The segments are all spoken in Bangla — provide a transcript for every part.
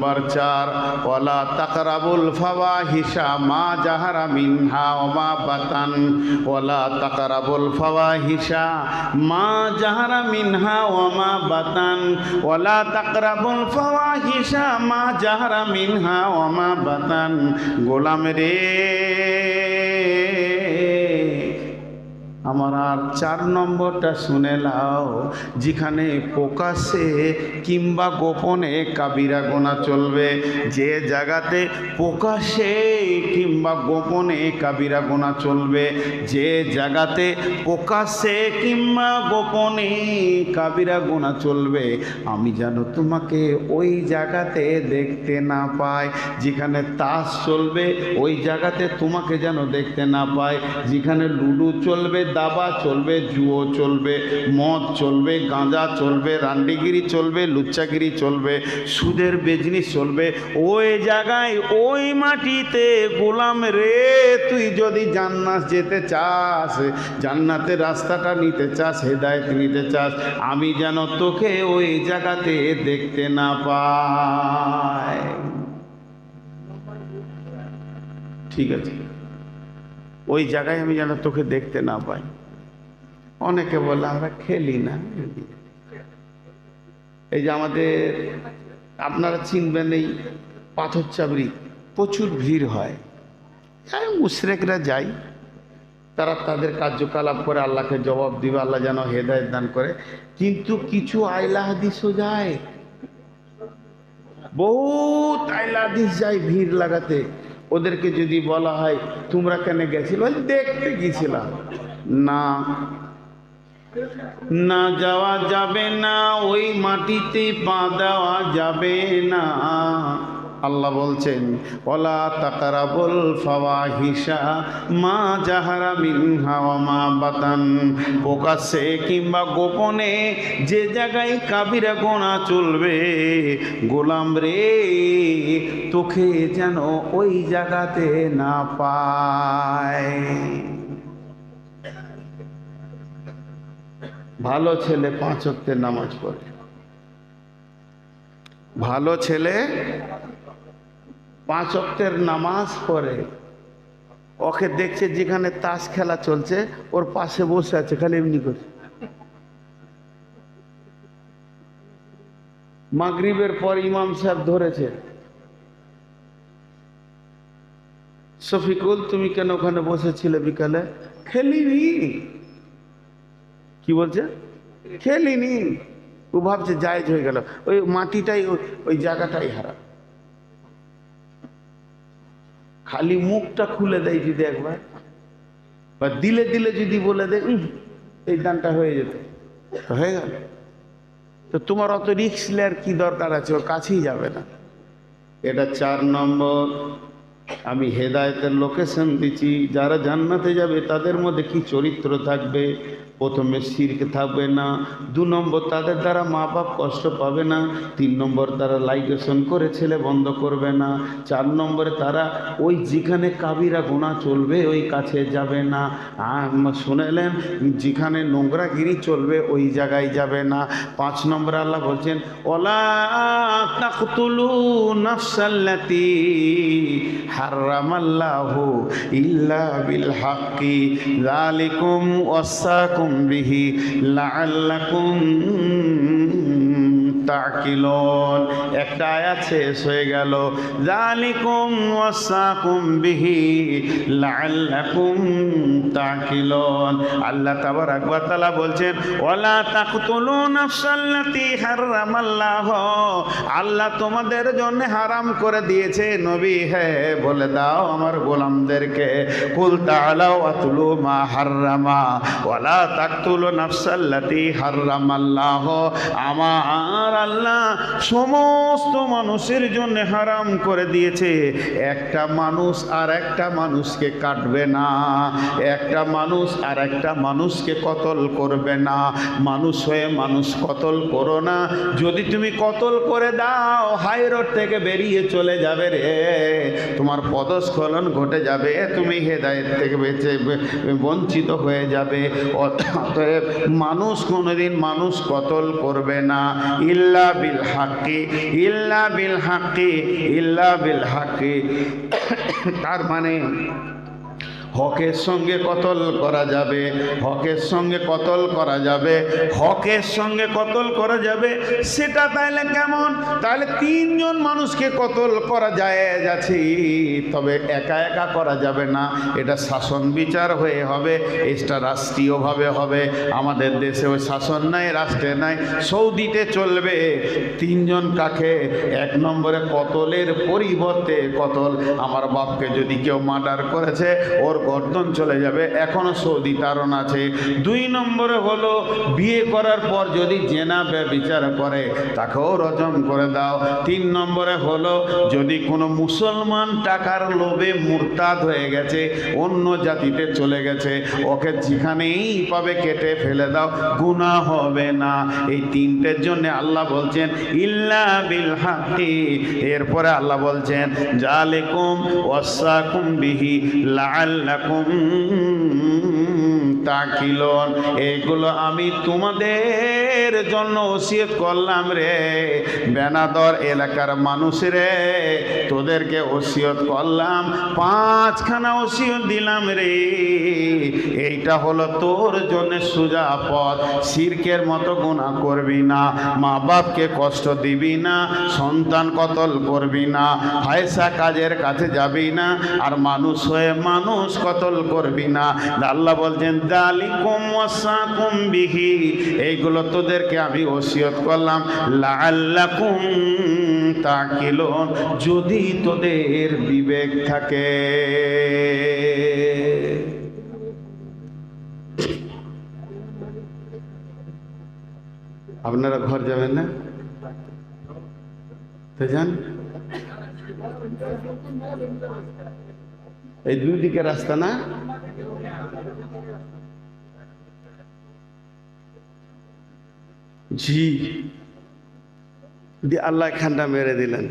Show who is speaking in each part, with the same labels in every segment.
Speaker 1: নম্বর চার ওলা তাকরাবুল ফাওয়া হিসা মা জাহারা মিনহা ওমা বাতান। ওলা তাকরাবুল ফাওয়া হিসা মা জাহারা মিনহা ওমা বাতান। ওলা তাকরাবুল ফাওয়া হিসা মা জাহারা মিনহা ওমা বাতান। গোলাম রে আমার আর চার নম্বরটা শুনে লাও যেখানে প্রকাশ্যে কিংবা গোপনে কাবিরা গোনা চলবে। যে জায়গাতে প্রকাশ্যে কিংবা গোপনে কাবিরা গোনা চলবে, যে জায়গাতে প্রকাশ্যে কিংবা গোপনে কাবিরা গোনা চলবে। আমি যেন তোমাকে ওই জায়গাতে দেখতে না পাই, যেখানে তাস চলবে, ওই জায়গাতে তোমাকে যেন দেখতে না পাই, যেখানে লুডু চলবে দাবা চলবে, জুয়ো চলবে, মদ চলবে, গাঁজা চলবে, রান্ডিগিরি চলবে, লুচ্চাগিরি চলবে, সুদের বেজনি চলবে। ওই জায়গায়, ওই মাটিতে গোলাম রে, তুই যদি জান্নাত যেতে চাস, জান্নাতের রাস্তাটা নিতে চাস, হেদায়ত নিতে চাস, আমি যেন তোকে ওই জায়গাতে দেখতে না পাই। ঠিক আছে। ওই জায়গায় আমি যেন তোকে দেখতে না পাই। অনেকে বলে, আমরা খেলি না। এই যে আমাদের, আপনারা চিনবেন এই পাথর চাবড়ি, প্রচুর ভিড় হয়। হ্যাঁ মুশরেকরা যায় তারা তাদের কার্যকলাপ করে আল্লাহকে জবাব দিবে, আল্লাহ যেন হেদায়ত দান করে। কিন্তু কিছু আইলা হাদিসও যায়। বহুত আইলা হাদিস যায় ভিড় লাগাতে। ওদেরকে যদি বলা হয়, তোমরা কেন গেছিল? দেখতে গেছিলাম না। না যাওয়া যাবে না, ওই মাটিতে পা দেওয়া যাবে না। আল্লাহ বলছেন, ওলা তাকারাবুল ফাওয়াহিশা, মা জাহারা মিনহা ওয়া মা বাতান। প্রকাশ্যে কিংবা গোপনে যে জায়গায় কাবিরা গোনা চলবে, গোলাম রে, তোকে যেন ওই জায়গাতে না পায়। ভালো ছেলে পাঁচ নামাজ পড়ে। ভালো ছেলে পাঁচ অক্টের নামাজ পড়ে, ওকে দেখছে যেখানে তাস খেলা চলছে, ওর পাশে বসে আছে, খালি এমনি করে। মাগরিবের পর ইমাম সাহেব ধরেছে, শফিকুল, তুমি কেন ওখানে বসেছিলে বিকালে? খেলিনি। কি বলছে? খেলিনি। ও ভাবছে জায়জ হয়ে গেল। ওই মাটিটাই, ওই- ওই জায়গাটাই হারা খালি মুখটা খুলে দেয় যদি একবার বা দিলে দিলে যদি বলে দেয় "উম, এই দানটা হয়ে যেত। হয়ে গেল। তো তোমার অত রিক্স নেওয়ার কি দরকার আছে? ওর কাছেই যাবে না। এটা চার নম্বর। আমি হেদায়তের লোকেশন দিচ্ছি। যারা জান্নাতে যাবে, তাদের মধ্যে কি চরিত্র থাকবে? প্রথমে সিরকে থাকবে না। দু নম্বর, তাদের দ্বারা মা বাপ কষ্ট পাবে না। তিন নম্বর, তারা লাইগেশন করে ছেলে বন্ধ করবে না। চার নম্বরে, তারা ওই যেখানে কাবিরা গোনা চলবে, ওই কাছে যাবে না। শুনেলেন? যেখানে নোংরাগিরি চলবে, ওই জায়গায় যাবে না। পাঁচ নম্বরে আল্লাহ বলছেন, ওলা নাফসাল্লাতি হারামাল্লাহু ইল্লা বিল হাক্কি যালিকুম ওয়াসাকুম বিহি লাআল্লাকুম তাকিলুন একটা আয়াত শেষ হয়ে গেল, যালিকুম ওয়াসাকুম বিহি লাআল্লাকুম তাকিলুন আল্লাহ তাবারাক ওয়া তাআলা বলছেন, ওয়ালা তাকতুলু নাফসাল্লাতি হারামাল্লাহ। আল্লাহ তোমাদের জন্য হারাম করে দিয়েছে। নবী হ্যাঁ বলে দাও আমার গোলামদেরকে। কুল তাআলাও আতুলু মা হাররামা ওয়ালা তাকতুলু নাফসাল্লাতি হাররামাল্লাহ আমার আল্লাহ সমস্ত মানুষের জন্য হারাম করে দিয়েছে। একটা মানুষ আর একটা মানুষকে কাটবে না। একটা মানুষ আর একটা মানুষকে কতল করবে না? মানুষ হয়ে মানুষ কতল করো না? যদি তুমি কতল করে দাও, হাই রোড থেকে বেরিয়ে চলে যাবে রে। তোমার পদস্খলন ঘটে যাবে, তুমি হেদায়েত থেকে বেঁচে, বঞ্চিত হয়ে যাবে। অতএব মানুষ কোনোদিন মানুষ কতল করবে না। ইল্লা বিল হাক্কি, ইল্লা বিল হাক্কি, ইল্লা বিল হাক্কি। তার মানে হকের সঙ্গে কতল করা যাবে? হকের সঙ্গে কতল করা যাবে? হকের সঙ্গে কতল করা যাবে? সেটা তাইলে কেমন? তাহলে তিনজন মানুষকে কতল করা যায় যাচ্ছে। তবে একা একা করা যাবে না। এটা শাসন বিচার হয়ে হবে। এটা রাষ্ট্রীয়ভাবে হবে। আমাদের দেশে ওই শাসন নাই, রাষ্ট্রে নাই। সৌদিতে চলবে। তিনজন কাকে? এক নম্বরে কতলের পরিবর্তে কতল? আমার বাপকে যদি কেউ মার্ডার করেছে, ওর গর্দন চলে যাবে এখনও সৌদি তারণ আছে। দুই নম্বরে হলো, বিয়ে করার পর যদি জেনা বিচার করে, তাকেও রজম করে দাও। তিন নম্বরে হলো, যদি কোনো মুসলমান টাকার লোভে মুরতাদ হয়ে গেছে, অন্য জাতিতে চলে গেছে, ওকে যেখানেই পাবে কেটে ফেলে দাও, গুনাহ হবে না। এই তিনটের জন্য আল্লাহ বলছেন, ইল্লা বিল হাক্কি। এরপরে আল্লাহ বলছেন, জালিকুম ওয়াসাকুম বিহি লাআল্লাকুম এইগুলো আমি তোমাদের জন্য ওসিয়ত করলাম রে। বেনাদর এলাকার মানুষ রে, তোদেরকে ওসিয়ত করলাম, পাঁচখানা ওসিয়ত দিলাম রে। এইটা হলো তোর জন্য সুজা পথ, শিরকের মতো গুণা করবি না মা বাপকে কষ্ট দিবি না, সন্তান কতল করবি না, পয়সা কাজের কাছে যাবি না, আর মানুষ হয়ে মানুষ কতল করবি না। আল্লাহ বলছেন দালিকুম ওয়াসাকুম বিহি। এইগুলো তোদেরকে আমি ওসিয়ত করলাম। লাআল্লাকুম তাকিলুন। যদি তোদের বিবেক থাকে। আপনারা ঘর যাবেন না? তো যান। এই দুই দিকে রাস্তা না? জি দিয়ে আল্লাহ খান্ডা মেরে দিলেন।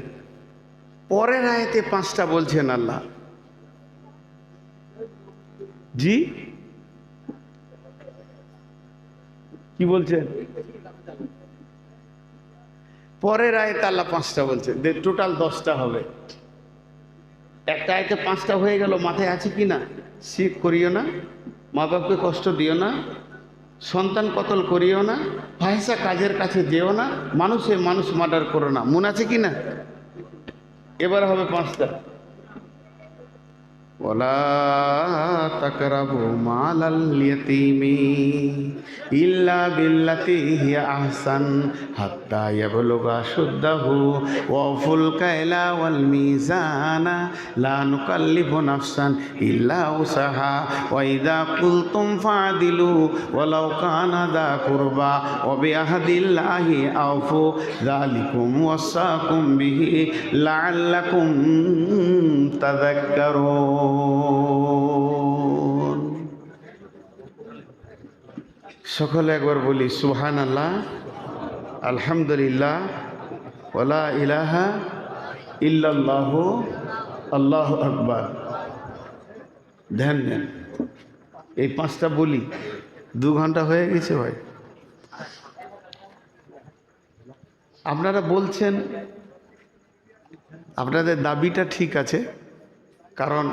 Speaker 1: পরের আয়তে পাঁচটা বলছেন আল্লাহ। জি কি বলছেন? পরের আয়তে আল্লাহ পাঁচটা বলছেন। টোটাল দশটা হবে। একটা আয়তে পাঁচটা হয়ে গেল, মাথায় আছে কি না? শিখ করিও না মা বাপকে কষ্ট দিও না, সন্তান কতল করিও না ভাইসা কাজের কাছে যেও না, মানুষে মানুষ মার্ডার করো না। মনে আছে কি না? এবার হবে পাঁচটা। ولا تقربوا مال اليتيم إلا بالتي هي أحسن حتى يبلغ أشده وأوفوا الكيل والميزان لا نكلف نفسا إلا وسعها وإذا قلتم فاعدلوا ولو كان ذا قربى وبعهد الله أوفوا ذلكم وصاكم به لعلكم তাদাক্কারুন। সকলে একবার বলি সুহান আল্লাহ আলহামদুলিল্লাহ ওলা ইলাহা ইল্লাল্লাহ, আল্লাহ আকবার। ধ্যান দেন এই পাঁচটা বলি, দু ঘণ্টা হয়ে গেছে ভাই। আপনারা বলছেন, আপনাদের দাবিটা ঠিক আছে কারণ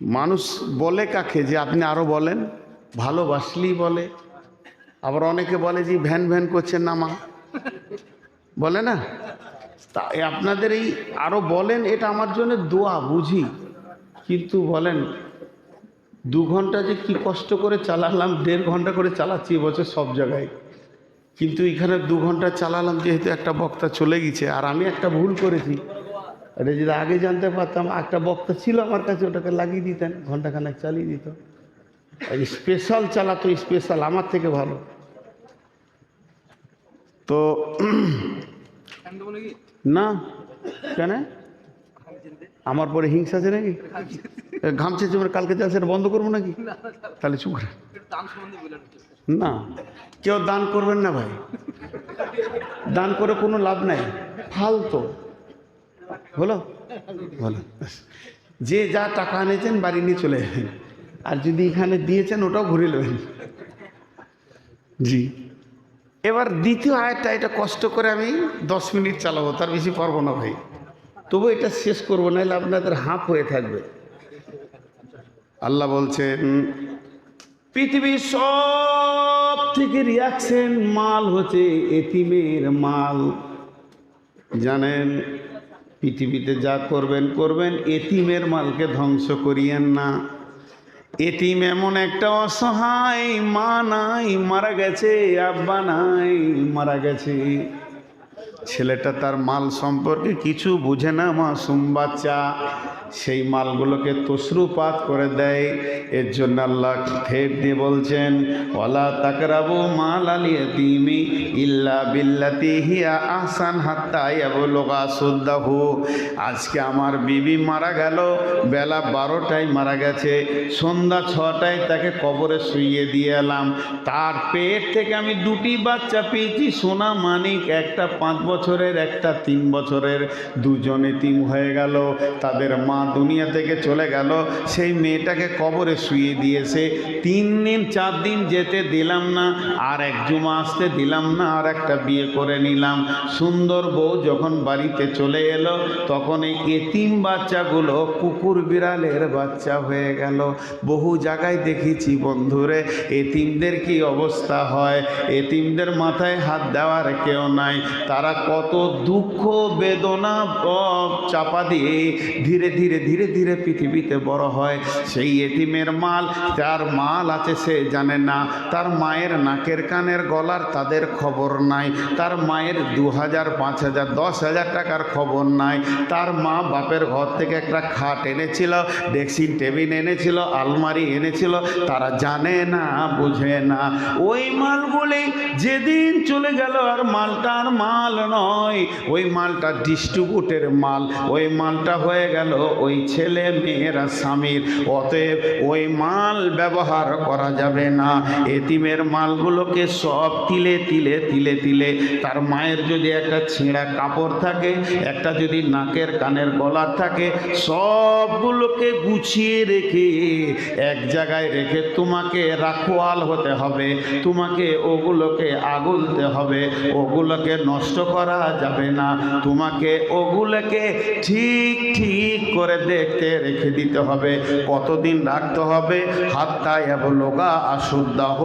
Speaker 1: মানুষ বলে কাকে যে আপনি আরও বলেন? ভালোবাসলেই বলে। আবার অনেকে বলে যে ভ্যান ভ্যান করছেন না মা। বলে না? তা আপনাদের এই আরও বলেন, এটা আমার জন্য দোয়া, বুঝি। কিন্তু বলেন, দু ঘণ্টা যে কি কষ্ট করে চালালাম, দেড় ঘণ্টা করে চালাচ্ছি এবছর সব জায়গায়। কিন্তু এখানে দু ঘণ্টা চালালাম যেহেতু একটা বক্তা চলে গেছে, আর আমি একটা ভুল করেছি। এটা যদি আগে জানতে পারতাম একটা বক্তা ছিল আমার কাছে ওটাকে লাগিয়ে দিতেন ঘন্টাখানেক চালিয়ে দিত। স্পেশাল চালাতো স্পেশাল আমার থেকে ভালো। তো না কেন? আমার পরে হিংসা আছে নাকি? ঘামছে যে কালকে চাল সেটা বন্ধ করব নাকি? তাহলে চুপ করে। না কেউ দান করবেন না ভাই। দান করে কোনো লাভ নাই ফালতো। হলো বলো। যে যা টাকা এনেছেন বাড়ি নিয়ে চলে যাবেন। আর যদি এখানে দিয়েছেন, ওটাও ঘুরে নেবেন। জি। এবার দ্বিতীয় আয়াতটা, এটা কষ্ট করে আমি দশ মিনিট চালাবো, তার বেশি পারব না ভাই। তবু এটা শেষ করব, নাহলে আপনাদের হাঁপ হয়ে থাকবে। আল্লাহ বলছেন, পৃথিবীর সব থেকে রিয়াকশন মাল হচ্ছে এতিমের মাল। জানেন পৃথিবীতে যা করবেন করবেন, এতিমের মালকে ধ্বংস করিয়েন না। এতিম এমন একটা অসহায় মা নাই, মারা গেছে, আব্বা নাই, মারা গেছে। ছেলেটা তার মাল সম্পর্কে কিছু বুঝে না মাসুম বাচ্চা সেই মালগুলোকে তসরুপাত করে দেয়। এর জন্য আল্লাহ ফের দিয়ে বলছেন ওলা তাকরাবু মাল আলিয়ে তিমি ইল্লা বিল্লাতি হিয়া আহসান হাত্তা ইয়াবলুগা সুদ্দাহু। আজকে আমার বিবি মারা গেল, বেলা বারোটায় মারা গেছে। সন্ধ্যা ছটায় তাকে কবরে শুইয়ে দিয়ে এলাম। তার পেট থেকে আমি দুটি বাচ্চা পেয়েছি। সোনা মানিক একটা পাঁচ বছরের, একটা তিন বছরের, দুজন এতিম হয়ে গেল, তাদের মা দুনিয়া থেকে চলে গেল, সেই মেয়েটাকে কবরে শুয়ে দিয়েছে। তিন দিন, চার দিন যেতে দিলাম না, আর এক জুমা আসতে দিলাম না, আর একটা বিয়ে করে নিলাম। সুন্দর বউ যখন বাড়িতে চলে এলো, তখন এই এতিম বাচ্চাগুলো কুকুর বিড়ালের বাচ্চা হয়ে গেল। বহু জায়গায় দেখেছি বন্ধুরে, এতিমদের কি অবস্থা হয়? এতিমদের মাথায় হাত দেওয়ার কেউ নাই, তারা কত দুঃখ বেদনা চাপা দিয়ে ধীরে ধীরে ধীরে ধীরে পৃথিবীতে বড় হয়। সেই এতিমের মাল, যার মাল আছে সে জানে না। তার মায়ের নাকের কানের গলার তাদের খবর নাই। তার মায়ের দু হাজার, পাঁচ হাজার, দশ হাজার টাকার খবর নাই। তার মা বাপের ঘর থেকে একটা খাট এনেছিল, ডেক্সিন টেবিল এনেছিল, আলমারি এনেছিল। তারা জানে না, বুঝে না। ওই মালগুলি যেদিন চলে গেল আর মালটার মাল নয়। ওই মালটা ডিস্ট্রিবিউটের মাল। ওই মালটা হয়ে গেল ওই ছেলে মেয়েরা স্বামীর। অতএব ওই মাল ব্যবহার করা যাবে না। এতিমের মালগুলোকে সব তিলে তিলে তিলে তিলে। তার মায়ের যদি একটা ছেঁড়া কাপড় থাকে, একটা যদি নাকের কানের গলার থাকে, সবগুলোকে গুছিয়ে রেখে এক জায়গায় রেখে তোমাকে রাখোয়াল হতে হবে। তোমাকে ওগুলোকে আগুলতে হবে। ওগুলোকে নষ্ট করা যাবে না। তোমাকে ওগুলোকে ঠিক ঠিক করে দেখতে রেখে দিতে হবে। কতদিন রাখতে হবে? হাত্তায় লোগা আসুদ্দাহ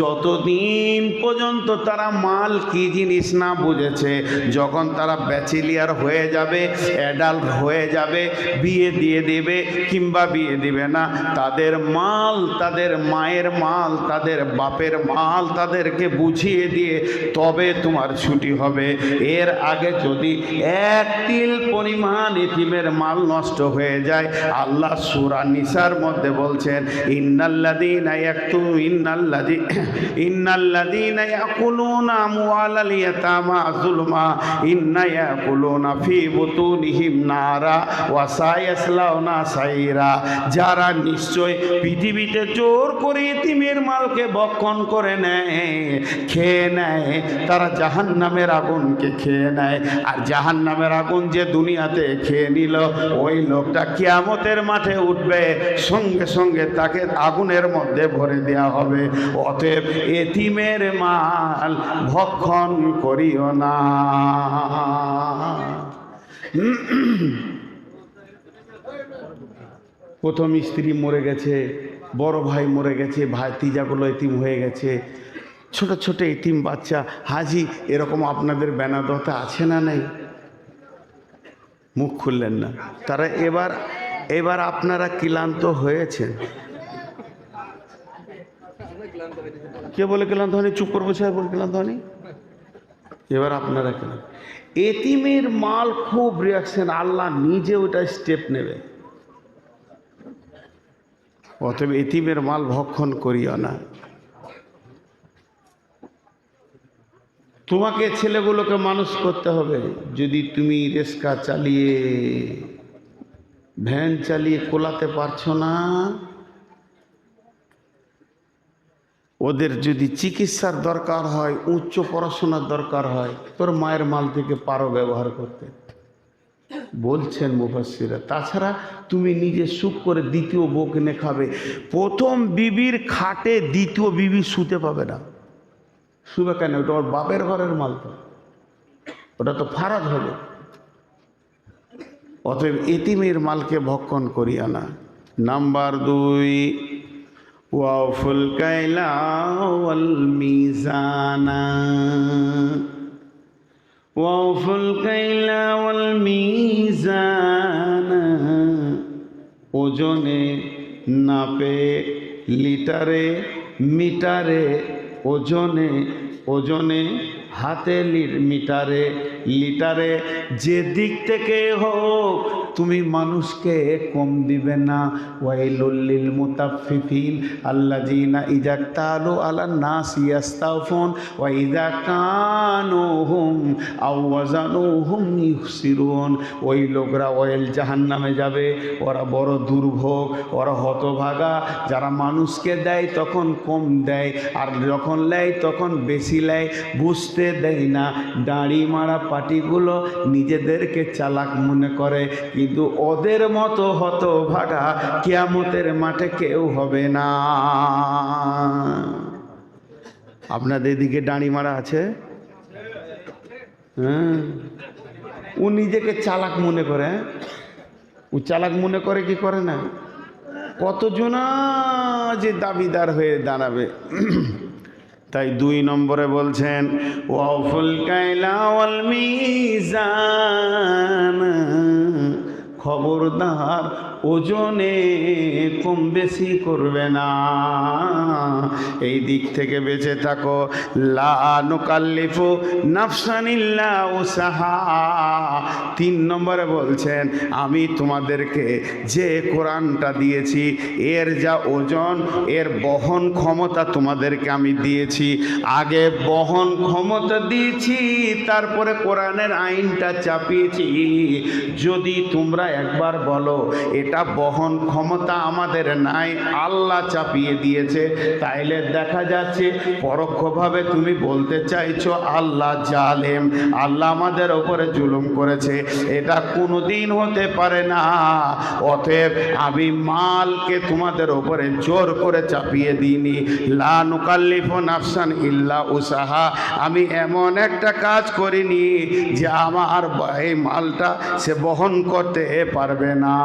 Speaker 1: যতদিন পর্যন্ত তারা মাল কি জিনিস না বুঝেছে, যখন তারা ব্যাচেলিয়ার হয়ে যাবে, অ্যাডাল্ট হয়ে যাবে, বিয়ে দিয়ে দেবে কিংবা বিয়ে দিবে না, তাদের মাল, তাদের মায়ের মাল, তাদের বাপের মাল তাদেরকে বুঝিয়ে দিয়ে তবে তোমার ছুটি হবে। এর আগে যদি এক তিল পরিমাণ ইতিমের মাল নষ্ট হয়ে যায়, আল্লাহ সুরা নিসার মধ্যে বলছেন নারা যারা নিশ্চয় পৃথিবীতে জোর করে এতিমের মালকে বক্ষণ করে নেয়, খেয়ে নেয়, তারা জাহান্নামের আগুনকে খেয়ে নেয়। আর জাহান্নামের আগুন যে দুনিয়াতে খেয়ে নিল, ওই লোকটা কিয়ামতের মাঠে উঠবে, সঙ্গে সঙ্গে তাকে আগুনের মধ্যে ভরে দেওয়া হবে। অতএব এতিমের মাল ভক্ষণ করিও না। প্রথম স্ত্রী মরে গেছে, বড় ভাই মরে গেছে, ভাই তিজাগুলো এতিম হয়ে গেছে। ছোট ছোট এতিম বাচ্চা, হাজি, এরকম আপনাদের বেনাদতে আছে না নেই? মুখ খুললেন না। তারা এবার এবার আপনারা ক্লান্ত হয়েছেন। কে বলে ক্লান্ত হয়নি? চুপ করে বসে বলে ক্লান্ত হয়নি? এবার আপনারা কেন এতিমের মাল খুব রিয়াকশন আল্লাহ নিজে ওটা স্টেপ নেবে। অতএব এতিমের মাল ভক্ষণ করিও না। তোমাকে ছেলেগুলোকে মানুষ করতে হবে। যদি তুমি রেস্কা চালিয়ে, ভ্যান চালিয়ে কোলাতে পারছ না, ওদের যদি চিকিৎসার দরকার হয়, উচ্চ পড়াশোনার দরকার হয়, তোর মায়ের মাল থেকে পারো ব্যবহার করতে। বলছেন মুফাসিরা তাছাড়া তুমি নিজে সুখ করে দ্বিতীয় বউ কিনে খাবে। প্রথম বিবির খাটে দ্বিতীয় বিবি শুতে পাবে না। শুবে কেন ওটা ওর বাপের ঘরের মাল তো। ওটা তো ফারাজ হবে। অতএব এতিমের মালকে ভক্ষণ করিয়া না। নাম্বার দুই ওয়াফুল কাইলা মিজানা। কাইলা ওয়াল মিজানা। ওজনে নাপে, লিটারে, মিটারে ওজনে ওজনে হাতে মিটারে লিটারে যে দিক থেকে হোক, তুমি মানুষকে কম দিবে না। ওয়াইলুল্লিল মুতাফফিফিন আল্লাযিনা ইজা তালু আলা নাস ইয়াস্তাফুন ওয়া ইজা কানুহুম ওয়াজানুহুম ইখসিরুন ওই লোকরা ওয়েল জাহান্নামে যাবে, ওরা বড় দুর্ভোগ, ওরা হতভাগা। যারা মানুষকে দেয় তখন কম দেয়, আর যখন নেয় তখন বেশি নেয় বুঝতে দেয় না, দাঁড়ি মারা পাটিগুলো নিজেদেরকে চালাক মনে করে, কিন্তু ওদের মতো হতভাগা কিয়ামতের মাঠে কেউ হবে না। আপনাদের দিকে দাড়ি মারা আছে? হ্যাঁ। ও নিজেকে চালাক মনে করে হ্যাঁ? ও চালাক মনে করে কি করে না? কতজনা যে দাবিদার হয়ে দাঁড়াবে? তাই দুই নম্বরে বলছেন ওয়াফুল কাইলা ওয়াল মিজান। খবরদার ওজনে কম বেশি করবে না। এই দিক থেকে বেঁচে থাকো। লা নুকাল্লিফু নাফসানিল্লা উসাহা তিন নম্বরে বলছেন, আমি তোমাদেরকে যে কোরআনটা দিয়েছি, এর যা ওজন, এর বহন ক্ষমতা তোমাদেরকে আমি দিয়েছি। আগে বহন ক্ষমতা দিয়েছি, তারপরে কোরআনের আইনটা চাপিয়েছি। যদি তোমরা একবার বলো, এটা বহন ক্ষমতা আমাদের নাই। আল্লাহ চাপিয়ে দিয়েছে। তাইলে দেখা যাচ্ছে, পরোক্ষভাবে তুমি বলতে চাইছো, আল্লাহ জালেম। আল্লাহ আমাদের ওপরে জুলুম করেছে। এটা কোনোদিন হতে পারে না। অতএব আমি মালকে তোমাদের ওপরে জোর করে চাপিয়ে দিইনি। লা নুকাল্লিফ নাফসান ইল্লা উসাহা। আমি এমন একটা কাজ করিনি যে আমার এই মালটা সে বহন করতে পারবে না।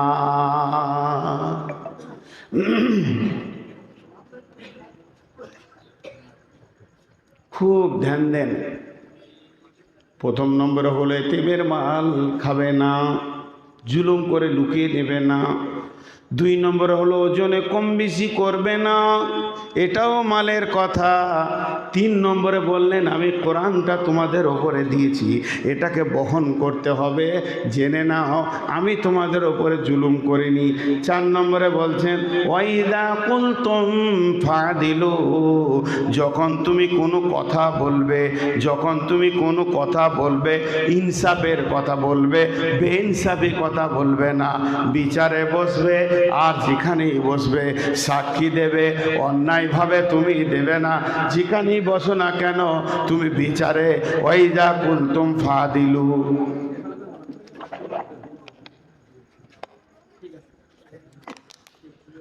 Speaker 1: খুব ধ্যান দেন। প্রথম নম্বরে হলো, এতিমের মাল খাবে না, জুলুম করে লুকিয়ে নেবে না। দুই নম্বরে হলো, ওজনে কম বেশি করবে না, এটাও মালের কথা। তিন নম্বরে বললেন, আমি কোরআনটা তোমাদের ওপরে দিয়েছি। এটাকে বহন করতে হবে, জেনে নাও। আমি তোমাদের ওপরে জুলুম করিনি। চার নম্বরে বলছেন, ওয়াইদা কুলতুম ফাদিলু। যখন তুমি কোনো কথা বলবে, যখন তুমি কোনো কথা বলবে, ইনসাফের কথা বলবে, বেইনসাফি কথা বলবে না। বিচারে বসবে, আর যেখানেই বসবে, সাক্ষী দেবে। অন্যায়ভাবে তুমি দেবে না। যেখানেই বসো না কেন তুমি বিচারে ওই যা কুলতুম ফা দিলু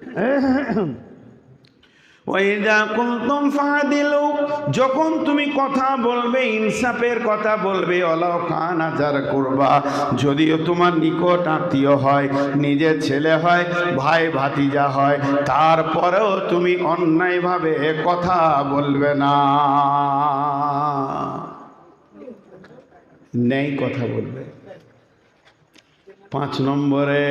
Speaker 1: ওয়াইদা কুলতুম ফাদিলু যখন তুমি কথা বলবে, ইনসাফের কথা বলবে অলাও খান আজার করবা, যদিও তোমার নিকট আত্মীয় হয়, নিজের ছেলে হয়, ভাই ভাতিজা হয়, তারপরেও তুমি অন্যায়ভাবে কথা বলবে না। নেই কথা বলবে। পাঁচ নম্বরে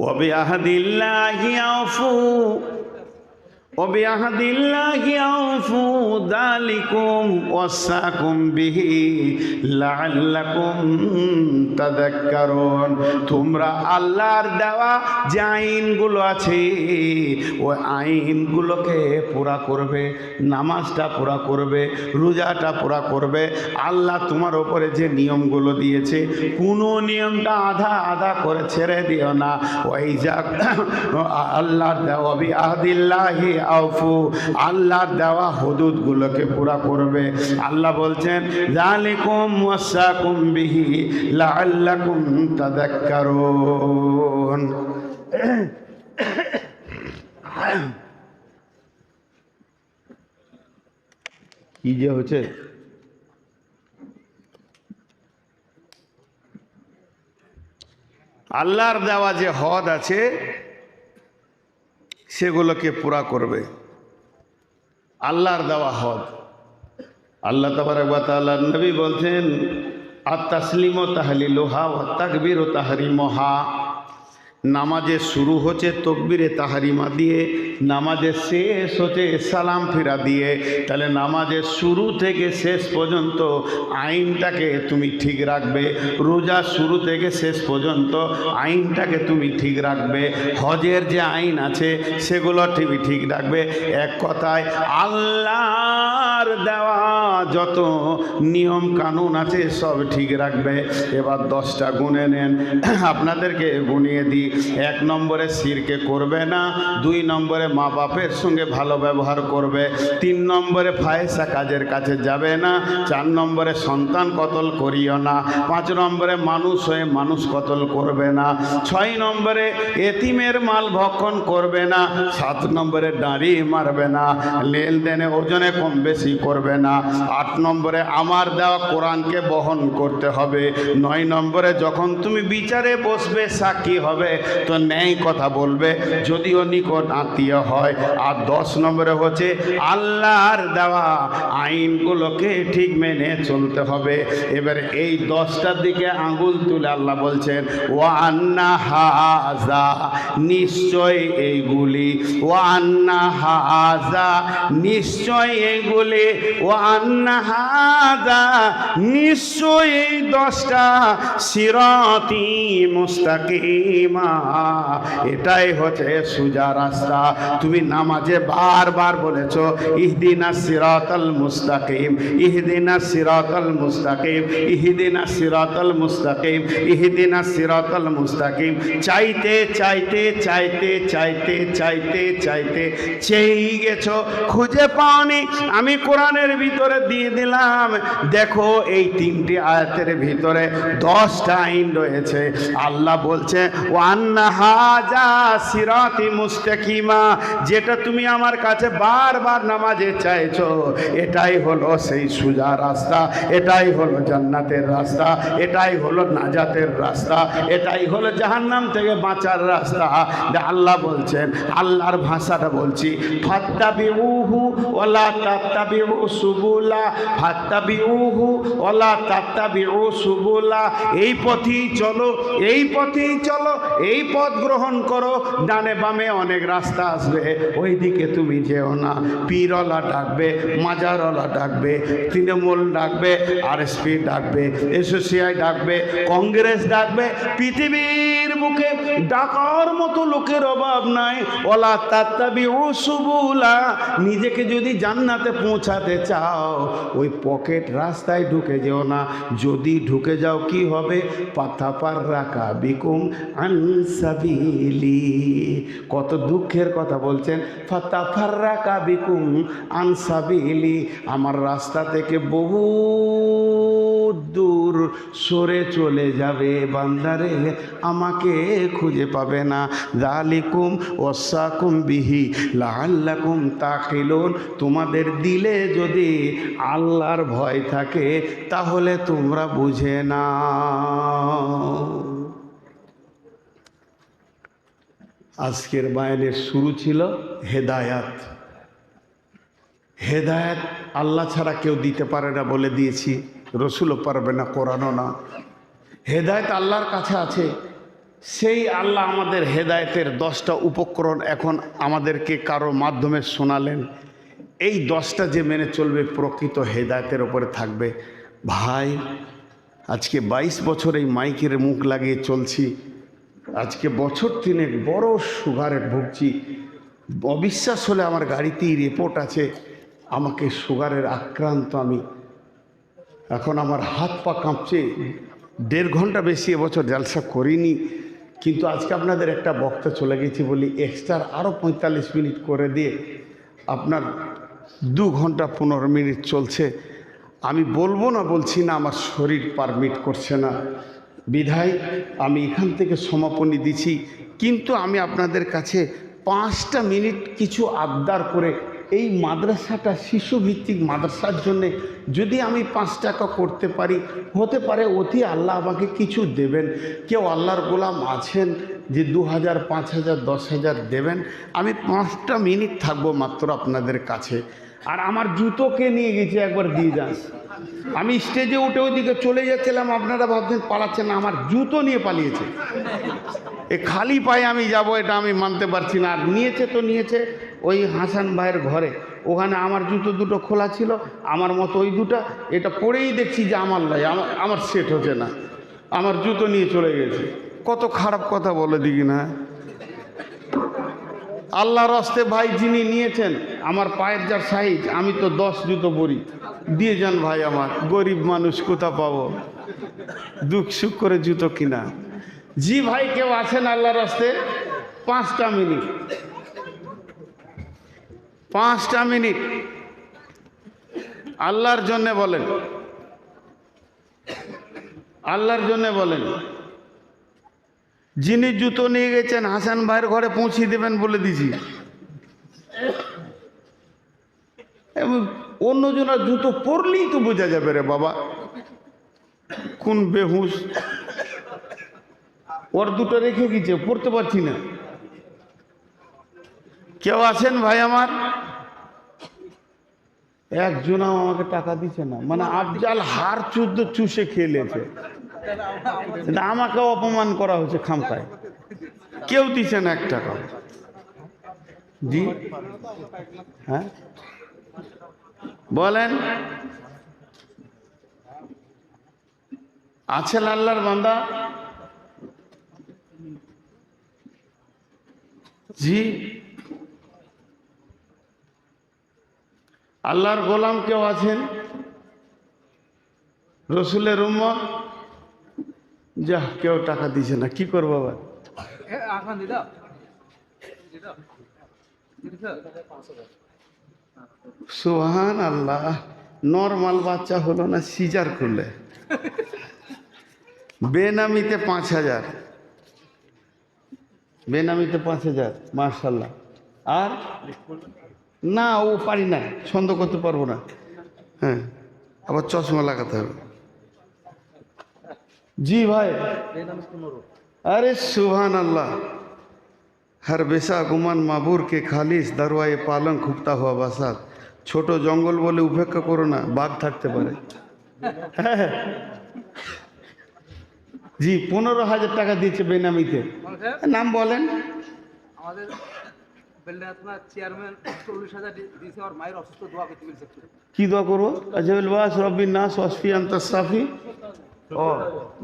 Speaker 1: وبعهد الله أوفوا وبعهد الله أوفوا ذلكم وصاكم به لعلكم تذكرون তোমরা আল্লাহর দেওয়া যে আইনগুলো আছে ওই আইনগুলোকে পুরা করবে নামাজটা পুরা করবে রোজাটা পুরা করবে আল্লাহ তোমার ওপরে যে নিয়মগুলো দিয়েছে কোনো নিয়মটা আধা আধা করে ছেড়ে দিও না ওই যা আল্লাহর দেওয়া বি আহদিল্লাহি আউফু আল্লাহর দেওয়া হদুদগুলোকে পুরা করবে। আল্লাহ বলছেন কি যে হচ্ছে? আল্লাহর দেওয়া যে হদ আছে সেগুলোকে পুরা করবে। আল্লাহর দেওয়া হদ। আল্লাহ তাবারাকাল্লাহ নবী বলছেন আর তাসলিম ও তাহলি লোহা ও তাকবির ও তাহারি মহা নামাজে শুরু হচ্ছে তকবিরে তাহারিমা দিয়ে নামাজের শেষ হচ্ছে সালাম ফেরা দিয়ে, তাহলে নামাজের শুরু থেকে শেষ পর্যন্ত আইনটাকে তুমি ঠিক রাখবে, রোজা শুরু থেকে শেষ পর্যন্ত আইনটাকে তুমি ঠিক রাখবে, হজের যে আইন আছে সেগুলো তুমি ঠিক রাখবে। এক কথায়, আল্লাহর দেওয়া যত নিয়ম কানুন আছে সব ঠিক রাখবে। এবার দশটা গুনে নেন। আপনাদেরকে গুনিয়ে দিই। এক নম্বরে সিরকে করবে না, দুই নম্বরে মা বাপের সঙ্গে ভালো ব্যবহার করবে। তিন নম্বরে ফায়সা কাজের কাছে যাবে না। চার নম্বরে সন্তান কতল করিও না। পাঁচ নম্বরে মানুষ হয়ে মানুষ কতল করবে না। ছয় নম্বরে এতিমের মাল ভক্ষণ করবে না। সাত নম্বরে দাঁড়িয়ে মারবে না। লেনদেনে ওজনে কম বেশি করবে না। আট নম্বরে আমার দেওয়া কোরআনকে বহন করতে হবে। নয় নম্বরে যখন তুমি বিচারে বসবে, সাক্ষী হবে, তো ন্যায় কথা বলবে। যদিও নিকট আত্মীয় হয়। আর দশ নম্বরে হচ্ছে আল্লাহর দেওয়া আইনগুলোকে ঠিক মেনে চলতে হবে। এবারে এই দশটার দিকে আঙুল তুলে আল্লাহ বলছেন ও আন্না হাজা নিশ্চয় এইগুলি। ও আন্না হাজা নিশ্চয় এইগুলি। ও আন্না হাজা নিশ্চয় এই দশটা। সিরতি মুস্তাকিমা, এটাই হচ্ছে সুজা রাস্তা। তুমি নামাজে বারবার বলেছ, ইহদিনা সিরাতাল মুস্তাকিম, ইহদিনা সিরাতাল মুস্তাকিম, ইহদিনা সিরাতাল মুস্তাকিম, ইহদিনা সিরাতাল মুস্তাকিম। চাইতে চাইতে চাইতে চাইতে চাইতে চাইতে চেয়েই গেছো, খুঁজে পাওনি। আমি কোরআনের ভিতরে দিয়ে দিলাম। দেখো এই তিনটি আয়াতের ভিতরে দশটা আইন রয়েছে। আল্লাহ বলছে, ওয়ান্না হাজা সিরাতি মুস্তাকিমা। যেটা তুমি আমার কাছে বারবার নামাজে চাইছো, এটাই হলো সেই সুজা রাস্তা, এটাই হলো জান্নাতের রাস্তা, এটাই হলো নাজাতের রাস্তা, এটাই হলো জাহান্নাম থেকে বাঁচার রাস্তা। আল্লাহ বলছেন, আল্লাহর ভাষাটা বলছি ফাত্তাবি উহু ওলা তাত্তাবি ও সুবুলা ফাত্তাবি উহু ওলা তাত্তাবি ও সুবুলা। এই পথেই চলো, এই পথেই চলো, এই পথ গ্রহণ করো। ডানে বামে অনেক রাস্তা আসবে ওই দিকে তুমি যেও না। পীরওয়ালা ডাকবে, মাজারওয়ালা ডাকবে, তৃণমূল ডাকবে, আরএসপি ডাকবে এসোসিয়াই ডাকবে, কংগ্রেস ডাকবে। পৃথিবীর বুকে ডাকার মতো লোকের অভাব নাই। ওলা তাত্তাবি সুবুলা, নিজেকে যদি জান্নাতে পৌঁছাতে চাও, ওই পকেট রাস্তায় ঢুকে যেও না। যদি ঢুকে যাও, কি হবে? পাতা পার রাখা বিকুম আনসাবিলি কত দুঃখের কথা বলছেন ফাতা ফার্রাকা বিকুম আনসাবিলি আমার রাস্তা থেকে বহু দূর সরে চলে যাবে, বান্দারে আমাকে খুঁজে পাবে না। জালিকুম ওসাকুম বিহি লাল্লাকুম তাকিলুন। তোমাদের দিলে যদি আল্লাহর ভয় থাকে, তাহলে তোমরা বুঝে না আজকের বায়নের শুরু ছিল হেদায়াত। হেদায়াত আল্লাহ ছাড়া কেউ দিতে পারে না বলে দিয়েছি। রসুলও পারবে না, কোরআনও না। হেদায়ত আল্লাহর কাছে আছে। সেই আল্লাহ আমাদের হেদায়তের দশটা উপকরণ এখন আমাদেরকে কারও মাধ্যমে শোনালেন। এই দশটা যে মেনে চলবে প্রকৃত হেদায়তের ওপরে থাকবে। ভাই, আজকে বাইশ বছর এই মাইকের মুখ লাগিয়ে চলছি। আজকে বছর তিনেক বড় সুগারে ভুগছি। অবিশ্বাস হলে আমার গাড়িতেই রিপোর্ট আছে, আমাকে সুগারের আক্রান্ত আমি। এখন আমার হাত পা কাঁপছে, দেড় ঘণ্টা বেশি এবছর জালসা করিনি, কিন্তু আজকে আপনাদের একটা বক্তা চলে গেছি বলি এক্সট্রা আরও পঁয়তাল্লিশ মিনিট করে দিয়ে আপনার দু ঘণ্টা পনেরো মিনিট চলছে। আমি বলব না, বলছি না, আমার শরীর পারমিট করছে না। বিধায় আমি এখান থেকে সমাপনী দিছি। কিন্তু আমি আপনাদের কাছে পাঁচটা মিনিট কিছু আবদার করে এই মাদ্রাসাটা শিশুভিত্তিক মাদ্রাসার জন্যে যদি আমি পাঁচ টাকা করতে পারি, হতে পারে অতি আল্লাহ আমাকে কিছু দেবেন। কেউ আল্লাহর গোলাম আছেন যে দু হাজার পাঁচ হাজার দশ হাজার দেবেন। আমি পাঁচটা মিনিট থাকব মাত্র আপনাদের কাছে। আর আমার জুতোকে নিয়ে গেছি, একবার দিয়ে যান। আমি স্টেজে উঠে ওইদিকে চলে যাচ্ছিলাম, আপনারা ভাবছেন পালাচ্ছেন না, আমার জুতো নিয়ে পালিয়েছে। এ খালি পায়ে আমি যাব, এটা আমি মানতে পারছি না, আর নিয়েছে তো নিয়েছে ওই হাসান ভাইয়ের ঘরে। ওখানে আমার জুতো দুটো খোলা ছিল, আমার মতো ওই দুটো, এটা পরেই দেখছি যে আমার নয় আমার আমার সেট হচ্ছে না। আমার জুতো নিয়ে চলে গেছে। কত খারাপ কথা বলে দিকি না আল্লাহর হস্তে ভাই যিনি নিয়েছেন, আমার পায়ের যার সাইজ, আমি তো দশ জুতো পরি। দিয়ে যান ভাই আমার, গরিব মানুষ কোথা পাবো? দুঃখ সুখ করে জুতো কিনা। জি ভাই, কেউ আছেন আল্লাহর হস্তে? পাঁচটা মিনিট। পাঁচটা মিনিট। আল্লাহর জন্যে বলেন। আল্লাহর জন্যে বলেন। যিনি জুতো নিয়ে গেছেন, হাসান ভাইয়ের ঘরে পৌঁছে দেবেন বলে দিছি। অন্যজনের জুতো পরলেই তো বোঝা যাবে রে বাবা। কোন বেহুশ। ওর দুটো রেখে গেছে, পড়তে পারছি না। কেউ আছেন ভাই আমার? একজনও আমাকে টাকা দিচ্ছে না। মানে আফজাল হার চুদ্দ চুষে খেলেছে। আমাকে অপমান করা হয়েছে খামকায় কেউ দিছে না এক টাকা। জি? হ্যাঁ? বলেন। আছেন আল্লাহর বান্দা? জি? আল্লাহর গোলাম কেউ আছেন? রসুলের উম্মত? যা কেউ টাকা দিছে না কি করব আবার? সুহান আল্লাহ নর্মাল বাচ্চা হলো না সিজার করলে বেনামিতে পাঁচ হাজার। বেনামিতে পাঁচ হাজার মার্শাল্লাহ আর? না, ও পারি না, সন্দেহ করতে পারব না। হ্যাঁ আবার চশমা লাগাতে হবে। জি ভাই। আরে সুহান আল্লাহ হার বেসা গুমান মাবুরকে খালিস, দারোয়ায় পালং খুপতা হওয়া বাসাত। ছোট জঙ্গল বলে উপেক্ষা করো না, বাঘ থাকতে পারে। হ্যাঁ। জি, পনেরো হাজার টাকা দিয়েছে বেনামিতে। নাম বলেন।
Speaker 2: আমাদের চেয়ারম্যান চল্লিশ হাজার দিয়েছে আমার মায়ের অসুস্থ
Speaker 1: কি দোয়া করব? আজহাবিল বাস রব্বিন নাস, ওয়াসফি আন্তাসাফি ও,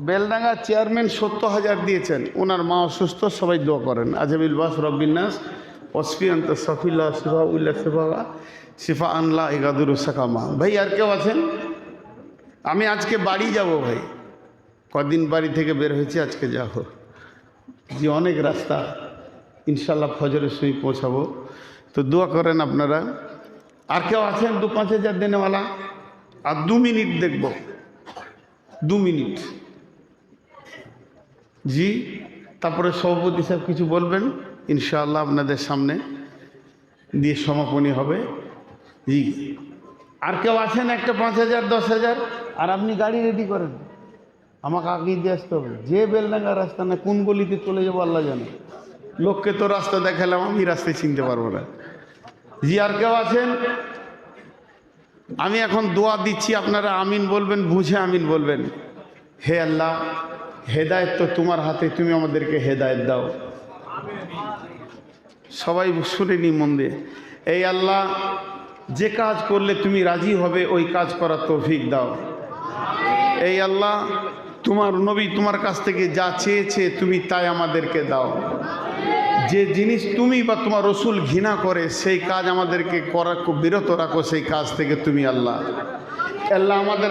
Speaker 1: বেলডাঙ্গা চেয়ারম্যান সত্তর হাজার দিয়েছেন। ওনার মা অসুস্থ, সবাই দোয়া করেন। আজহাবিল বাস রব্বিন নাস, ওয়াসফি আন্তাসাফিল্লা সিফা উল্লাহ সিফা সিফা আনলা ইগাদুর সাকামা। ভাই, আর কেউ আছেন? আমি আজকে বাড়ি যাব, ভাই। কদিন বাড়ি থেকে বের হয়েছে, আজকে যাব। জি, অনেক রাস্তা। ইনশাল্লাহ ফজরের সময় পৌঁছাবো। তো দোয়া করেন আপনারা। আর কেউ আছেন? দু পাঁচ হাজার দেনেওয়ালা? আর দু মিনিট দেখব। দু মিনিট। জি, তারপরে সভাপতি সাহেব কিছু বলবেন? ইনশাআল্লাহ আপনাদের সামনে দিয়ে সমাপনী হবে। জি। আর কেউ আছেন? একটা পাঁচ হাজার, দশ হাজার? আর আপনি গাড়ি রেডি করেন। আমাকে আগে দিয়ে আসতে হবে। যে বেলডাঙ্গা রাস্তা না, কোন গলিতে চলে যাব আল্লাহ জানে। লোককে তো রাস্তা দেখালাম আমি রাস্তায় চিনতে পারব না। জি আর কেউ আছেন? আমি এখন দোয়া দিচ্ছি আপনারা আমিন বলবেন, বুঝে আমিন বলবেন। হে আল্লাহ, হেদায়ত তো তোমার হাতে, তুমি আমাদেরকে হেদায়ত দাও। সবাই শুনেনি মন দিয়ে। এই আল্লাহ, যে কাজ করলে তুমি রাজি হবে, ওই কাজ করার তৌফিক দাও। এই আল্লাহ, তোমার নবী তোমার কাছ থেকে যা চেয়েছে, তুমি তাই আমাদেরকে দাও। যে জিনিস তুমি বা তোমার রসুল ঘৃণা করে, সেই কাজ আমাদেরকে করা বিরত রাখো, সেই কাজ থেকে তুমি আল্লাহ। আল্লাহ আমাদের